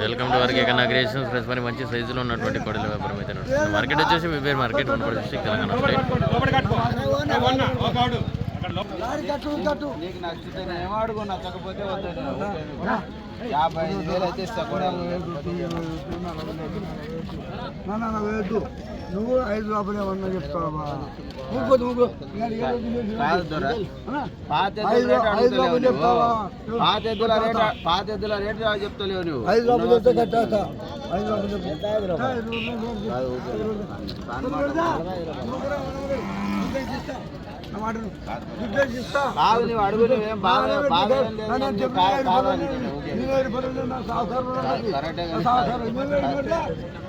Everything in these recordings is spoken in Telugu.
వెల్కమ్ టు వర్క్ ఎక్కడ క్రియేషన్స్ ఫ్రెండ్స్ మరి మంచి సైజులో ఉన్నటువంటి కోడల వ్యాపారం అయితే మార్కెట్ వచ్చేసి మీ పేరు మార్కెట్ ఉన్నప్పుడు డిస్ట్రిక్ట్ తెలంగాణ స్టేట్ నీకు నచ్చితే నేను అడుగు నచ్చకపోతే వద్దు నేను. యాభై ఐదు వేలు అయితే ఇస్తా కూడా. వేద్దు. నువ్వు ఐదు ఏమన్నా చెప్తావా? పాత ఎద్దుల రేటు చెప్తలేవు నువ్వు? ఐదు చెప్తే చెప్తే. నువ్వు అంటున్నావు.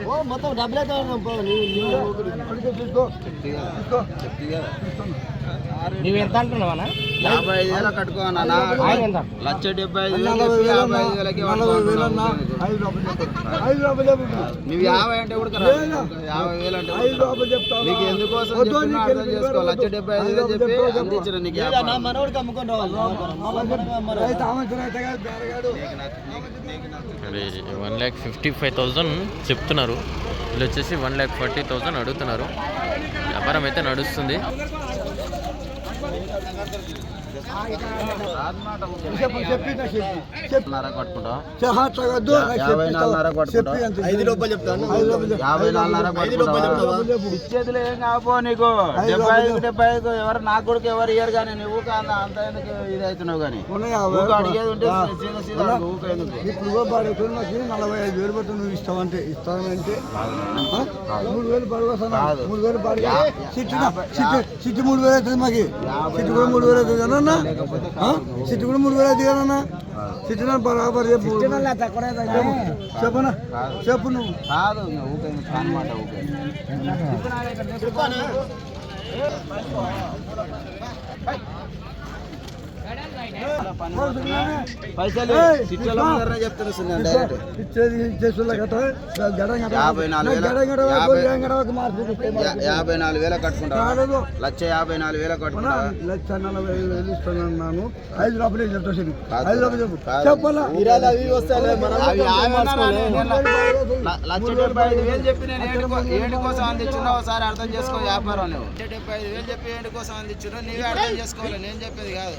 ఓ మొత్తం డబ్బులే నువ్వు ఎంత అంటున్నావా యాభై ఐదు వేల కట్టుకో అన్న నా లక్ష డెబ్బై ఐదు వేలు యాభై ఐదు వేలకి. నువ్వు యాభై అంటే కూడా? యాభై వేలు అంటే? నీకు ఎందుకోసం అర్థం చేసుకో. లక్ష డెబ్బై ఐదు వేలు చెప్పి. అందించిన నీకు అమ్ముకొని one lakh fifty five thousand చెప్తున్నారు. వీళ్ళు వచ్చేసి వన్ ల్యాక్ ఫార్టీ థౌజండ్ అడుగుతున్నారు. వ్యాపారం అయితే నడుస్తుంది. ఇచ్చేదిలో ఏం కాపో నీకు ఐదు డెబ్బై ఐదు రూపాయలు. డెబ్బై ఐదు ఎవరు నాకు కూడా ఎవరు ఇయ్యరు కానీ నువ్వు అంత అంత ఎందుకు ఇది అవుతున్నావు కానీ అడిగేది ఉంటే. సీదా సీదా ఇప్పుడు నలభై ఐదు వేలు పట్టు నువ్వు ఇస్తావంటే? మూడు వేలు పడుకొస్తాను కాదు. మూడు వేలు పడు యా- సిట్టి యాభై- సిట్టి సిట్టి మూడు వేలు అవుతుంది మాకు సిట్టి కూడా మూడు వేలు అవుతుంది కదన్నా? సిట్టి కూడా మూడు వేలు అవుతుంది కదన్నా సిట్టి నా బరాబర్ చెప్పు. చెప్పనా. చెప్పు నువ్వు. కాదు ఇంకా ఊక ఎందుకు అనమాట ఊకే పైసలు యాభై నాలుగు వేల- యాభై- నాలుగు వేల కట్టుకుంటా. లక్ష యాభై నాలుగు వేల కట్టుకుంటా. లక్ష నలభై వేలు ఇస్తున్నాను. ఐదు రూపాయలు చెప్తా. ఐదు రూపాయలు. చెప్పాలా? లక్ష డెబ్బై ఐదు వేలు చెప్పి నేను ఏడు కో- ఏడు కోసం అందించున్నా ఒకసారి అర్థం చేసుకో వ్యాపారం నువ్వు. లక్ష డెబ్బై ఐదు వేలు చెప్పి ఏడు కోసం అందించున్నా నీవే అర్థం చేసుకోవాలి? నేను చెప్పేది కాదు.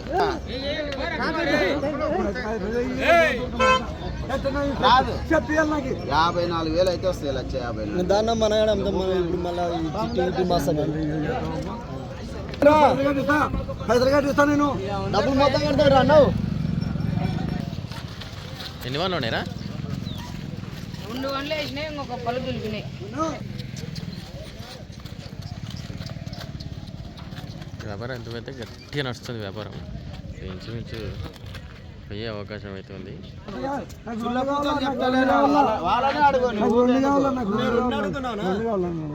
యాభై నాలుగు వేలు అయితే వస్తాయి లక్ష యాభై నాలుగు దాన్న మన ఇప్పుడు మళ్ళీ పైసలు కట్టిస్తా నేను డబ్బులు మొత్తం కడతాడు అన్నావు ఎన్ని వాళ్ళు ఉన్నారా రెండు గంటలు వేసినాయి ఇంకొక పళ్ళు దులిపినాయి వ్యాపారం ఎంత పెద్ద గట్టిగా నడుస్తుంది వ్యాపారం. 你这边这。అయ్యే అవకాశం అయితే ఉంది.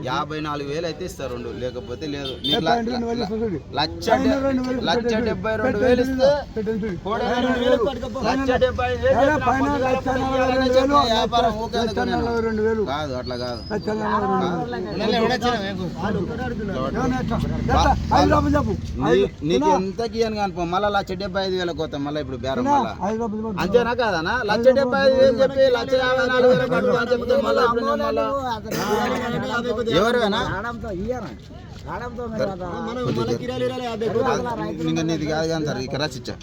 యాభై నాలుగు వేలు అయితే ఇస్తారు రెండు లేకపోతే లేదు వేలు. లక్ష వేలు లక్ష డెబ్బై. రెండు వేలు ఇస్తే వేలు. వేలు. లక్ష డెబ్బై వేలు వేలు. వేలు. కాదు అట్లా కాదు వేలు. నీకు? ఎంత గీయను కానిపో మళ్ళీ లక్ష డెబ్బై ఐదు వేలకు పోతాం మళ్ళీ ఇప్పుడు బేరం అంతేనా కాదనా లక్ష డెబ్బై ఐదు వేలు చెప్పి లక్ష యాభై నాలుగు వేలు కట్టు అని చెప్తే మళ్ళీ ఇంకా నీది కాదు కానీ సార్ ఇక్కడ రాసిచ్చా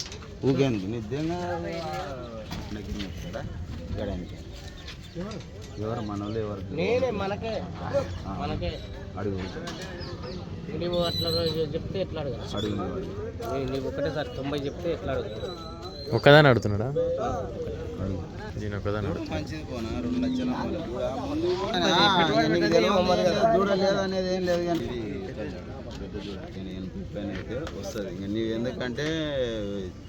ఎవరు మన వాళ్ళు ఎవరు నేనే మనకే. మనకే. అడుగు. నువ్వు అట్లా చెప్తే ఎట్లా అడగ. అడుగు నీవు ఒకటేసారి తొంభై చెప్తే ఎట్లా అడగ ఒక్కదాని ఒక్కదాని దూడ నేను అయితే వస్తుంది. ఇంకా నీవు ఎందుకంటే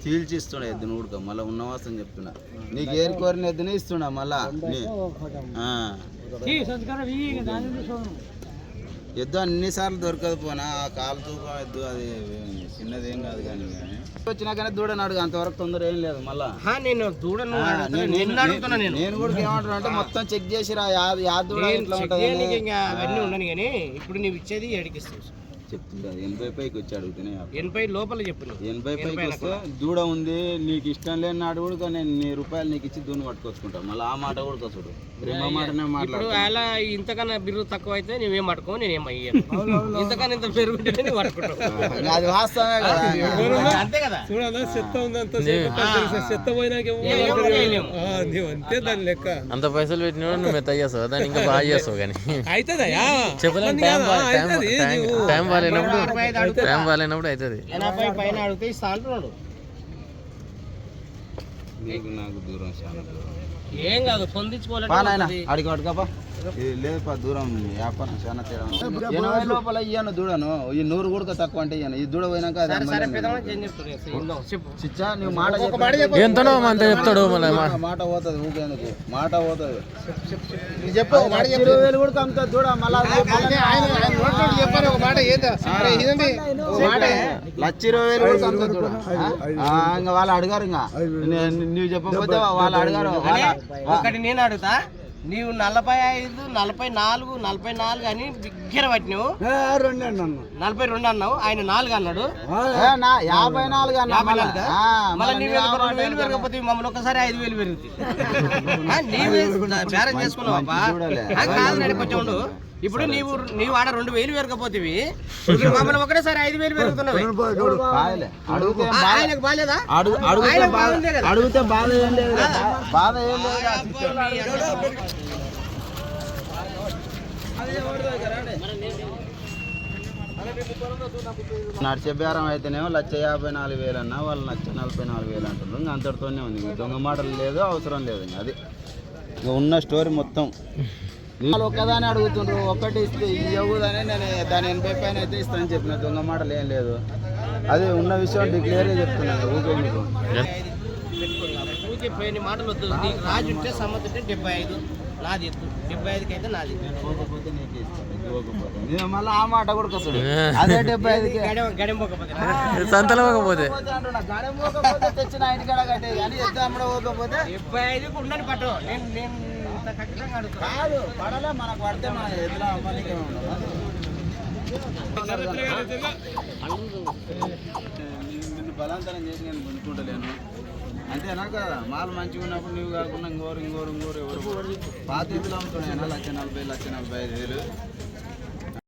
చీల్చి ఇస్తున్నా ఎద్దును ఉడక. మళ్ళీ ఉన్న వాసన చెప్తున్నా. నీకు ఏరి కోరిన ఎద్దునే ఇస్తున్నా మళ్ళా. ఎద్దు అన్నిసార్లు దొరకదు పోనా? ఆ కాలు తూకం ఎద్దు అది చిన్నది ఏం కాదు కానీ వచ్చినా కానీ దూడని అడుగు అంతవరకు తొందర ఏం లేదు మళ్ళా. నేను దూడను నేను- కూడా ఏమంటున్నా అంటే మొత్తం చెక్ చేసి రా యాద యాద దూడ చెక్ ఉంటుంది అవన్నీ ఉండను కానీ ఇప్పుడు నీవు ఇచ్చేది ఏడికిస్తావు. చెప్తుంది ఎనభై పైకి వచ్చి అడుగుతూనే ఎనభై లోపల చెప్పు నువ్వు. ఎనభై పైకి వస్తే దూడ ఉంది నీకు ఇష్టం లేని నాడు కూడా నేను నీ రూపాయలు నీకు ఇచ్చి దూని పట్టుకొచ్చుకుంటా మళ్ళీ ఆ మాట కూడా కసుడు రెండో మాటనే ఇప్పుడు మాట్లాడు అలా ఇంతకన్నా బిర్రు తక్కువ అయితే నువ్వేం పట్టుకో నేనేం అయ్యాను. ఇంతకన్నా ఇంత పెరుగుంటే అది వాస్తవమే కదా. అంతే కదా. చూడాలా చెత్త ఉందంత చెత్త పోయినాక ఏ- ఎవరు చేయలేము. నీవు అంతే దాని లెక్క. అంత పైసలు పెట్టినా నువ్వు మెత్త చేస్తావు? దాన్ని ఇంకా బాగా చేస్తావు కానీ. అవుతుందయ్యా చెప్పలేం టైం బా- టైం టైం టైం బాగాలేనప్పుడు టైం బాగాలేనప్పుడు అవుతుంది ఎనభై పైన అడిగితే ఇస్తా అంటున్నాడు నీకు దూరం చాలా దూరం. ఏం కాదు పా పొందించుకోవాలంటే నాయన ఉంటుంది. అడిగి ఇది లేదు దూరం వ్యాపారం చాలా తేడా ఉంది. ఎనభై లోపల ఇయ్యను దూడను. ఈ నూరు కూడా తక్కువ అంటే ఇయ్యను. ఈ దూడ పోయినాక చిచ్చా నువ్వు మాట. ఎంతనో అంత చెప్తాడు మాట మాట పోతుంది ఊకేందుకు మాట పోతుంది. చెప్పు ఇరవై వేలు కూడా అమ్ముతుంది దూడ మళ్ళా లక్ష ఇరవై వేలు కూడా దూడ. ఇంకా వాళ్ళు అడిగారు ఇంకా. నువ్వు చెప్పకపోతే వాళ్ళు అడిగారు ఒకటి నేను అడుగుతా. నీవు నలభై ఐదు నలభై నాలుగు నలభై నాలుగు అని బిగ్గర పట్టినావు. రెండు అన్న. నలభై రెండు అన్నావు ఆయన నాలుగు అన్నాడు. యాభై నాలుగు యాభై మళ్ళా. నాలుగా? నీవు రెండు వేలు పెరగకపోతే మమ్మల్ని ఒకసారి ఐదు వేలు పెరుగుతుంది ఆ, నీవే బేరం చేసుకున్నావా. కాదు కొంచెం ఇప్పుడు నీవు నీవు ఆడ రెండు వేలు పెరగపోతేవి మమ్మల్ని ఒకటేసారి ఐదు వేలు పెరుగుతున్నావు. ఆయనకు బాగాలేదా అడిగితే బాధ బాధ ఏం లేదు కదా. బాధ ఏం లేదు కదా. నడిచే బేరం అయితేనేమో లక్ష యాభై నాలుగు వేలు అన్న వాళ్ళు లక్ష నలభై నాలుగు వేలు అంటారు ఇంకా అంతటితోనే ఉంది. దొంగ మాటలు లేదు అవసరం లేదు అది. ఇంకా ఉన్న స్టోరీ మొత్తం. వాళ్ళు ఒక్కదాన్ని అడుగుతుండ్రు ఒక్కటి ఇస్తే ఇవ్వదని నేను దాని ఎనభై పైన అయితే ఇస్తానని చెప్పిన దొంగ మాటలు ఏం లేదు. అది ఉన్న విషయం డిక్లేర్గా చెప్తున్నాను ఊకే మీకు. పోయిన మాటలు వద్దు. నీకు రాజు ఉంటే సమ్మతి ఉంటే డెబ్బై ఐదు నాది ఎత్తు డెబ్బై ఐదుకి అయితే నాది పోకపోతే నీకే ఇస్తాను ఇవ్వకపోతే. నేను మళ్ళీ ఆ మాట కూడా కసడు అదే డెబ్బై ఐదుకి. గడెం గడెంపోకపోతే సంతలో పోకపోతే? గాడి పోకపోతే తెచ్చిన ఇంటికాడ కట్టే కానీ ఎద్దు అమ్మడ పోకపోతే? డెబ్బై ఐదుకి ఉండని పట్టు. నేను నేను కాదు పడలే మనకు పడితే మన ఎదురు అమ్మనికే నిన్ను బలాంతరం చేసి నేను గుంజుకుంటలేను. అంతేనా కదా? మాలు మంచిగా ఉన్నప్పుడు నువ్వు కాకుండా ఇంకోరు ఇంకోరు ఇంకోరు ఎవరు? పాత ఎద్దులు అమ్ముతున్నాయి లక్ష నలభై లక్ష నలభై ఐదు వేలు.